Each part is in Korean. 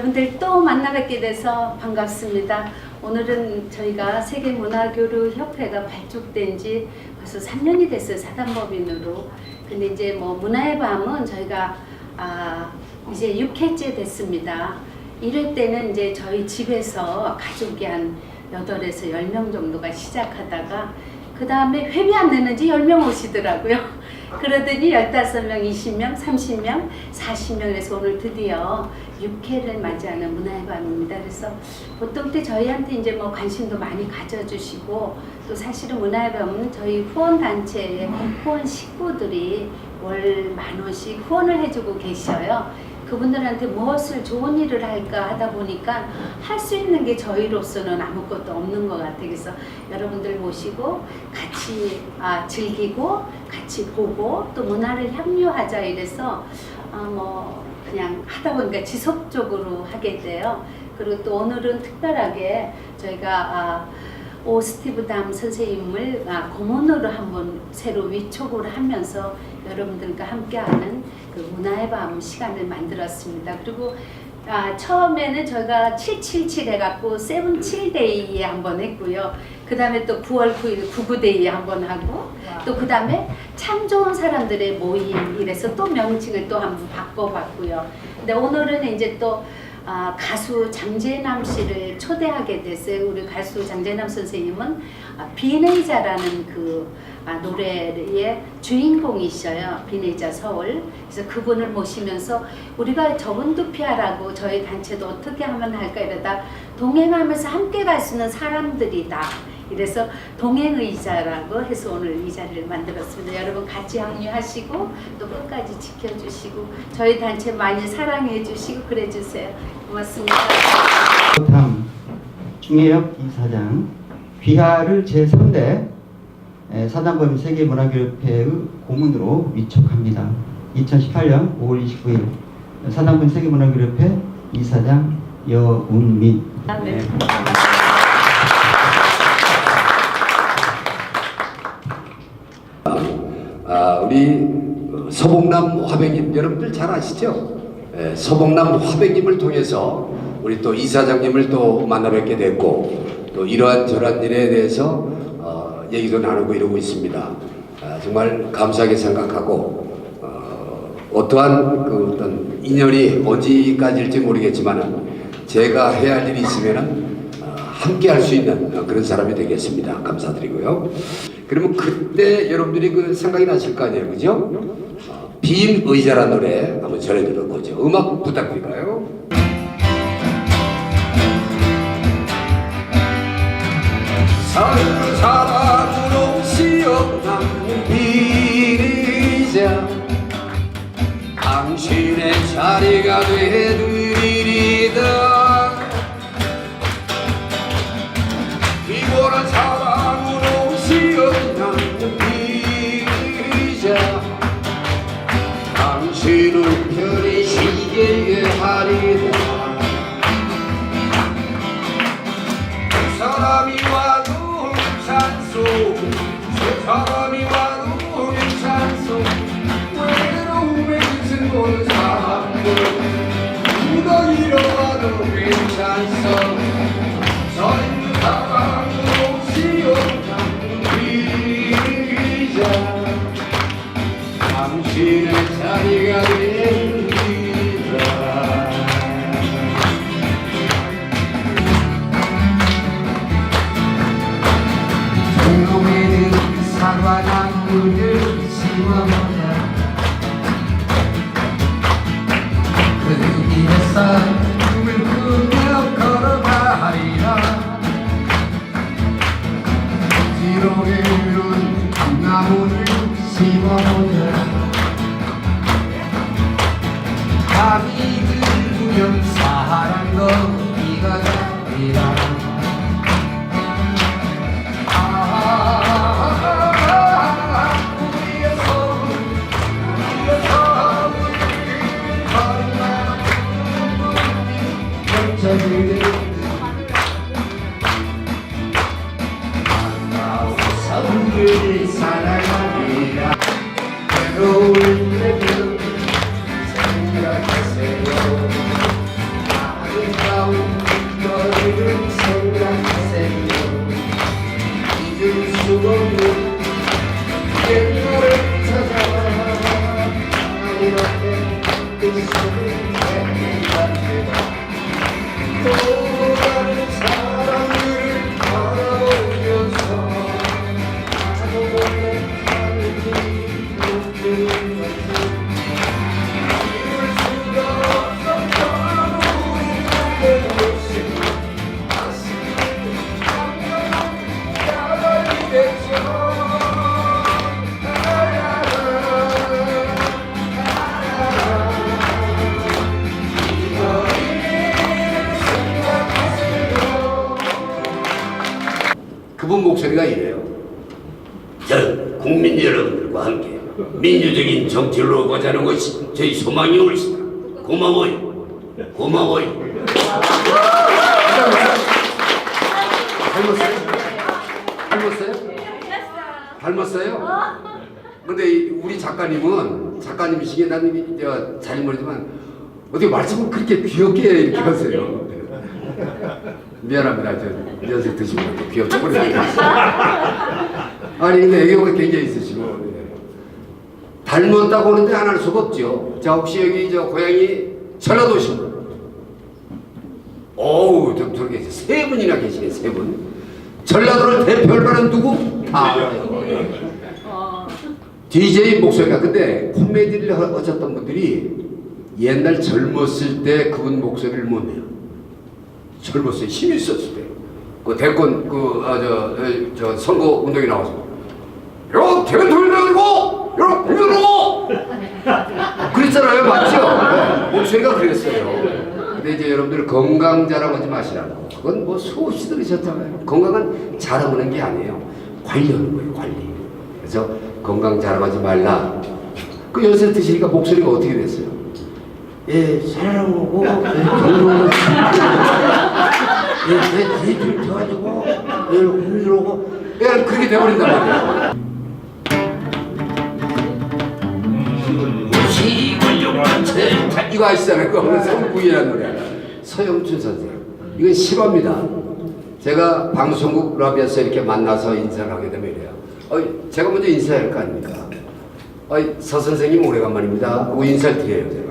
여러분들 또 만나 뵙게 돼서 반갑습니다. 오늘은 저희가 세계문화교류협회가 발족된 지 벌써 3년이 됐어요. 사단법인으로. 근데 이제 뭐 문화의 밤은 저희가 아 이제 6회째 됐습니다. 이럴 때는 이제 저희 집에서 가족이 한 8에서 10명 정도가 시작하다가 그 다음에 회비 안 내는지 10명 오시더라고요. 그러더니 15명, 20명, 30명, 40명에서 오늘 드디어 6회를 맞이하는 문화의 밤입니다. 그래서 보통 때 저희한테 이제 뭐 관심도 많이 가져주시고 또 사실은 문화의 밤은 저희 후원단체의 후원 식구들이 월 만 원씩 후원을 해주고 계셔요. 그분들한테 무엇을 좋은 일을 할까 하다 보니까 할 수 있는 게 저희로서는 아무것도 없는 것 같아요. 그래서 여러분들 모시고 같이 아, 즐기고 같이 보고 또 문화를 향유하자 이래서 아, 뭐 그냥 하다 보니까 지속적으로 하게 돼요. 그리고 또 오늘은 특별하게 저희가 아, 오 스티브 담 선생님을 아, 고문으로 한번 새로 위촉을 하면서 여러분들과 함께하는 그 문화의 밤 시간을 만들었습니다. 그리고 아, 처음에는 저희가 777 해갖고 세븐칠데이에 한번 했고요. 그 다음에 또 9월 9일 99데이에 한번 하고 또 그 다음에 참 좋은 사람들의 모임 이래서 또 명칭을 또 한번 바꿔봤고요. 근데 오늘은 이제 또 아, 가수 장재남 씨를 초대하게 됐어요. 우리 가수 장재남 선생님은 아, 비네이자라는 그 아, 노래의 주인공이셔요. 비네이자 서울. 그래서 그분을 모시면서 우리가 저분 도 피하라고 저희 단체도 어떻게 하면 할까 이러다 동행하면서 함께 갈 수 있는 사람들이다. 이래서 동행의자라고 해서 오늘 이 자리를 만들었습니다. 여러분 같이 합류하시고 또 끝까지 지켜주시고 저희 단체 많이 사랑해 주시고 그래 주세요. 고맙습니다. 담 중혜혁 이사장 귀하를 제3대 사단법인 세계문화교협회의 고문으로 위촉합니다. 2018년 5월 29일 사단법인 세계문화교협회 이사장 여운민 네. 아, 우리 서봉남 화백님 여러분들 잘 아시죠? 예, 서봉남 화백님을 통해서 우리 또 이사장님을 또 만나 뵙게 됐고 또 이러한 저러한 일에 대해서 어, 얘기도 나누고 이러고 있습니다. 아, 정말 감사하게 생각하고 어, 어떠한 그 어떤 인연이 어디까지일지 모르겠지만 제가 해야 할 일이 있으면은 어, 함께 할 수 있는 어, 그런 사람이 되겠습니다. 감사드리고요. 그러면 그때 여러분들이 그 생각이 나실 거 아니에요, 그죠? 어, 빈 의자란 노래 한번 전해드릴 거죠. 음악 부탁드릴까요? 당신의 자리가 되드 사과나무를 심어보자 그 길에서 꿈을 꾸며 걸어가리라. 지렁에 이른 나무를 심어보자 밤이 들면 사랑도 비가 되리라 그분 목소리가 이래요. 저는 국민 여러분들과 함께 민주적인 정치를 오고자는 것이 저희 소망이 옳시다. 고마워요. 고마워요. 닮았어요? 닮았어요? 닮았어요? 근데 이- 우리 작가님은 작가님이시기에 나는 저, 잘 모르지만 어떻게 말씀을 그렇게 귀엽게 이렇게 하세요. 미안합니다. 저 연세 드시고 또 귀엽게 보내드리겠습니다. 아니 근데 애교가 굉장히 있으시고 네. 닮았다고 하는데 안 할 수가 없죠. 자 혹시 여기 저 고향이 전라도신 분? 어우 저, 저렇게 세 분이나 계시네 세 분. 전라도를 대표할 만한 누구? 아 DJ 목소리가 근데 코미디를 하- 하셨던 분들이 옛날 젊었을 때 그분 목소리를 못 내요. 젊었을 때 힘이 있었을 때. 그 대권 그 아 저 저 선거 운동에 나와서 요 대변 돌려가지고 요 공유로 그랬잖아요 맞죠? 네, 목소리가 그랬어요. 근데 이제 여러분들 건강 자랑하지 마시라고. 그건 뭐 수없이 들으셨잖아요. 건강은 자랑하는 게 아니에요. 관리하는 거예요 관리. 그래서 건강 자랑하지 말라. 그 연세 드시니까 목소리가 어떻게 됐어요? 예, 사랑하고, 예, 경로를, 예, 내 뒤를 펴가지고, 예, 공유로고, 예, 그렇게 돼버린단 말이에요. 이거 아시잖아요. 그거 성구이라는 노래. 서영춘 선생. 이건 실화입니다. 제가 방송국 라비에서 이렇게 만나서 인사를 하게 되면 이래요. 어이, 제가 먼저 인사해야 할거 아닙니까? 어이, 서 선생님 오래간만입니다. 하고 인사를 드려요, 제가.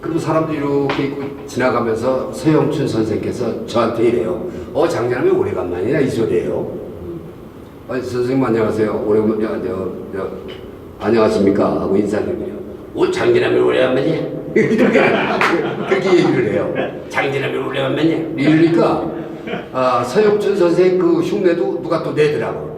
그리고 사람들이 이렇게 있고 지나가면서 서영춘 선생께서 저한테 이래요. 어, 장난하면 오래간만이야, 이 소리예요. 어, 선생님 안녕하세요. 오래간, 야, 저, 저, 안녕하십니까? 하고 인사드려요. 오, 장진하면 오래간만이야. 이렇게, 그렇게 얘기를 해요. 장진하면 오래간만이야. 이러니까, 아, 서영춘 선생 그 흉내도 누가 또 내더라고.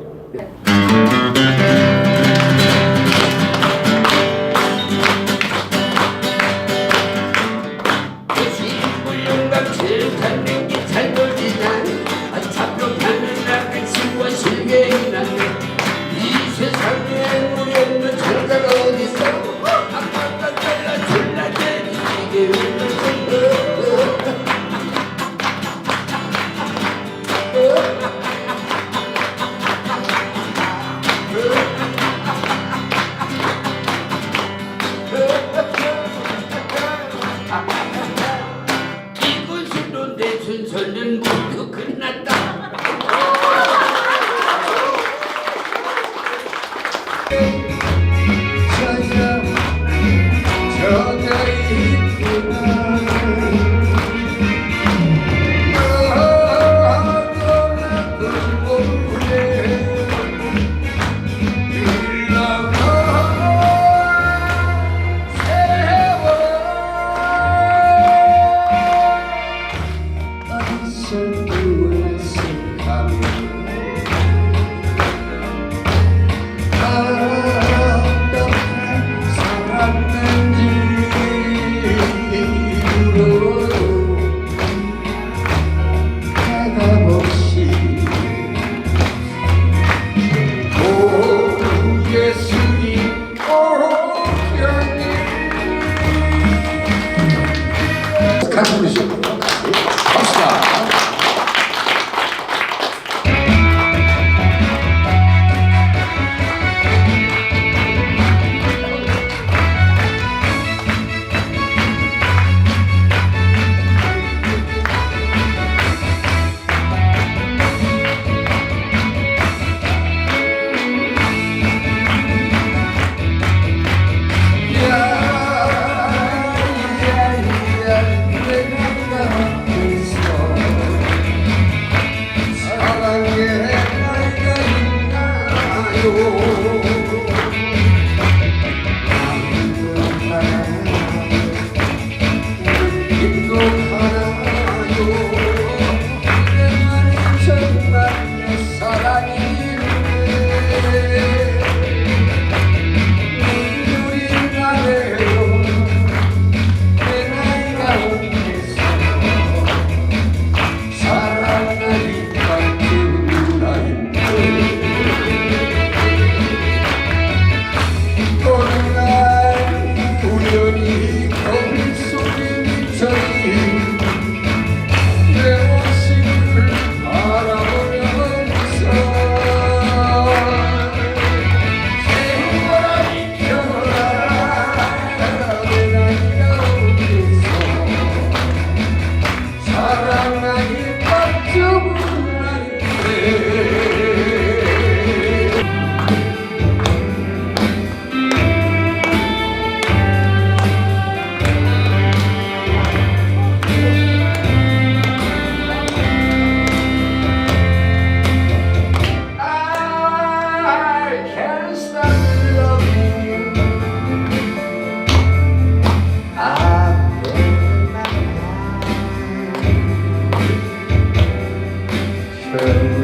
참